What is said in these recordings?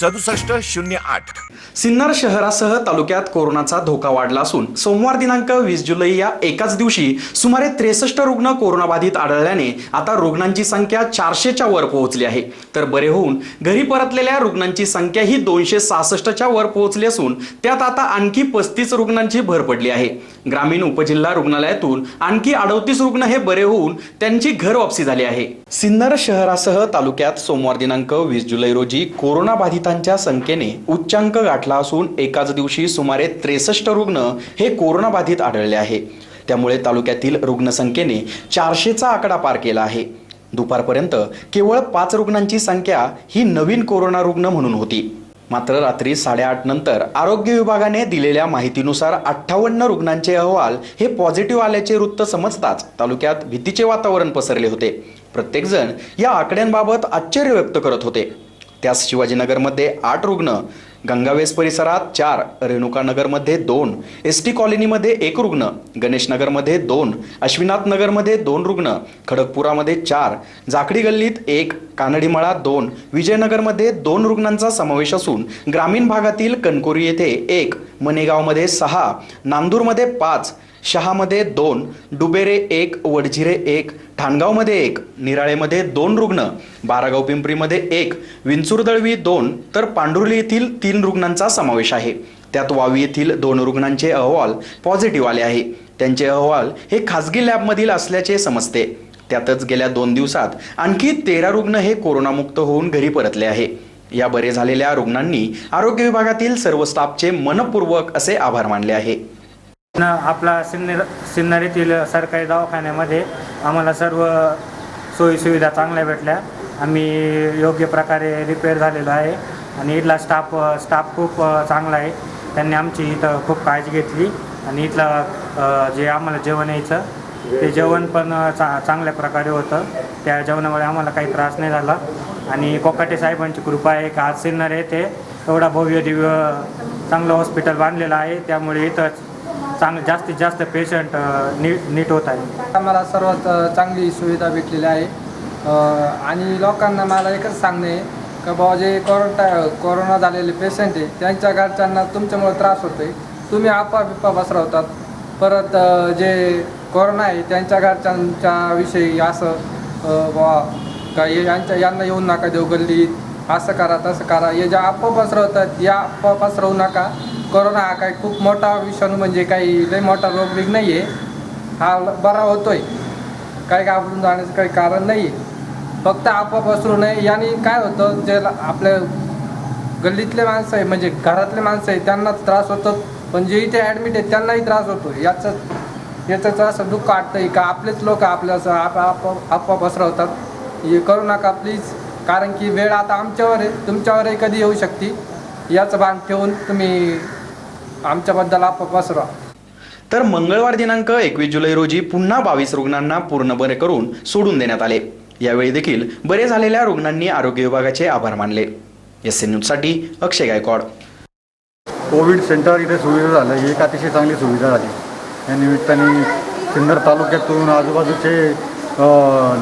सदुसष्ट शून्य आठ. सिन्नर शहरासह तालुक्यात कोरोनाचा धोका वाढला असून सोमवार दिनांक वीस जुलै या एकाच दिवशी सुमारे त्रेसष्ट रुग्ण कोरोनाबाधित आढळल्याने आता रुग्णांची संख्या चारशेच्या वर पोहोचली आहे. तर बरे होऊन घरी परतलेल्या रुग्णांची संख्या ही दोनशे सहासष्टच्या वर पोहोचली असून त्यात आता आणखी पस्तीस रुग्णांची भर पडली आहे. ग्रामीण उपजिल्हा रुग्णालयातून आणखी अडतीस रुग्ण हे बरे होऊन त्यांची घर वापसी झाली आहे. सिन्नर शहरासह तालुक्यात सोमवार दिनांक वीस जुलै रोजी कोरोनाबाधित बाधितांच्या संख्येने उच्चांक गाठला असून एकाच दिवशी सुमारे त्रेसष्ट रुग्ण हे कोरोना बाधित आढळले आहे. त्यामुळे तालुक्यातील रुग्णसंख्येने चारशेचा आकडा पार केला आहे. दुपारपर्यंत केवळ पाच रुग्णांची संख्या ही नवीन कोरोना रुग्ण म्हणून होती. मात्र रात्री साडेआठ नंतर आरोग्य विभागाने दिलेल्या माहितीनुसार अठ्ठावन्न रुग्णांचे अहवाल हे पॉझिटिव्ह आल्याचे वृत्त समजताच तालुक्यात भीतीचे वातावरण पसरले होते. प्रत्येकजण या आकड्यांबाबत आश्चर्य व्यक्त करत होते. त्यास शिवाजीनगरमध्ये आठ रुग्ण गंगावेस परिसरात चार रेणुकानगरमध्ये दोन एस टी कॉलनीमध्ये एक रुग्ण गणेशनगरमध्ये दोन अश्विनाथ नगरमध्ये दोन रुग्ण खडकपुरामध्ये चार जाकडी गल्लीत एक कानडीमळा दोन विजयनगरमध्ये दोन रुग्णांचा समावेश असून ग्रामीण भागातील कणकोरी येथे एक मनेगावमध्ये सहा नांदूरमध्ये पाच शहामध्ये दोन डुबेरे एक वडझिरे एक ठाणगावमध्ये एक निराळेमध्ये दोन रुग्ण बारागाव पिंपरीमध्ये एक विंचुरदळवी दोन तर पांढुर्ली येथील तीन रुग्णांचा समावेश आहे. त्यात वावी येथील दोन रुग्णांचे अहवाल पॉझिटिव्ह आले आहे. त्यांचे अहवाल हे खासगी लॅबमधील असल्याचे समजते. त्यातच गेल्या दोन दिवसात आणखी तेरा रुग्ण हे कोरोनामुक्त होऊन घरी परतले आहे. या बरे झालेल्या रुग्णांनी आरोग्य विभागातील सर्व स्टाफचे मनपूर्वक असे आभार मानले आहे. आपला सिन्नर सिन्नर येथील सरकारी दवाखान्यामध्ये आम्हाला सर्व सोयीसुविधा चांगल्या भेटल्या. आम्ही योग्य प्रकारे रिपेअर झालेलो आहे. आणि इथला स्टाफ स्टाफ खूप चांगला आहे. त्यांनी आमची इथं खूप काळजी घेतली. आणि इथलं जे आम्हाला जेवण यायचं ते जेवण पण चा चांगल्या प्रकारे होतं. त्या जेवणामुळे आम्हाला काही त्रास नाही झाला. आणि कोकाटे साहेबांची कृपा आहे का आज सिन्नर येथे एवढा भव्य दिव्य चांगलं हॉस्पिटल बांधलेलं आहे. त्यामुळे इथं चांग जास्तीत जास्त पेशंट नीट नीट होत आहे. आम्हाला सर्वात चांगली सुविधा भेटलेली आहे. आणि लोकांना मला एकच सांगणे आहे. का बाबा जे कोरोना कोरोना झालेले पेशंट आहे त्यांच्या घरच्यांना तुमच्यामुळे त्रास होतो आहे तुम्ही आपा बिप्पा बसरवतात परत जे कोरोना आहे त्यांच्या घरच्यांच्या विषयी असं बाबा का यांच्या यांना येऊन नका देऊ गल्लीत असं करा तसं करा. हे ज्या अफवा पसरवतात या अफवा पसरवू नका. कोरोना हा काही खूप मोठा विषाणू म्हणजे काही लई मोठा रोग बिग नाही आहे हा बरा होतोय. काही घाबरून जाण्याचं काही कारण नाही आहे फक्त आपोआप पसरू नये. याने काय होतं जे आपल्या गल्लीतले माणसं आहे म्हणजे घरातले माणसं आहे त्यांना त्रास होतो. पण जे इथे ॲडमिट आहेत त्यांनाही त्रास होतो. याचं याचं असं दुःख वाटतंय का? आपलेच लोक आपल्या असं आप आपोआप अफवा पसरवतात. हे करू नका प्लीज कारण की वेळ आता आमच्यावर आहे. तुमच्यावरही कधी येऊ शकते? याचं भान ठेवून तुम्ही आमच्याबद्दल आपोआप पसरवा. तर मंगळवार दिनांक एकवीस जुलै रोजी पुन्हा बावीस रुग्णांना पूर्ण बरे करून सोडून देण्यात आले. यावेळी देखील बरे झालेल्या रुग्णांनी आरोग्य विभागाचे आभार मानले. एस एन न्यूजसाठी अक्षय गायकवाड. कोविड सेंटर इथे सुविधा झालं ही एक अतिशय चांगली सुविधा झाली. या निमित्ताने सिन्नर तालुक्यातून आजूबाजूचे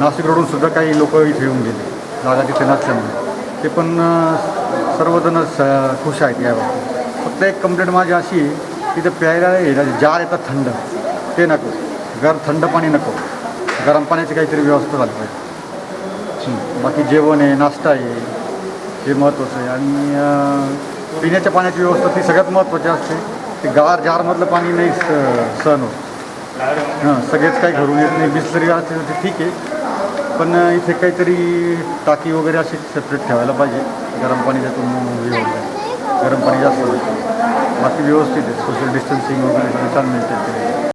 नाशिक रोडून सुद्धा काही लोक इथे येऊन गेले. जागा तिथे नसल्यामुळे. ते पण सर्वजण स- खुश आहेत याबाबतीत फक्त एक कंप्लेंट माझी अशी आहे, तिथं प्यायला हे जार येतात थंड ते नको. गरम थंड पाणी नको. गरम पाण्याची काहीतरी व्यवस्था झाली पाहिजे. हं. बाकी जेवण आहे नाश्ता आहे हे महत्त्वाचं आहे. आणि पिण्याच्या पाण्याची व्यवस्था ती सगळ्यात महत्त्वाची असते. ते गार जारमधलं पाणी नाही स- सहन होत. हां सगळेच काही घरून येत नाही. बिसरी असते तर ठीक आहे. पण इथे काहीतरी टाकी वगैरे अशी सेपरेट ठेवायला पाहिजे. गरम पाणी त्यातून गरम पाणी जास्त बाकी व्यवस्थित आहे. सोशल डिस्टन्सिंग वगैरे सगळं छान मिळते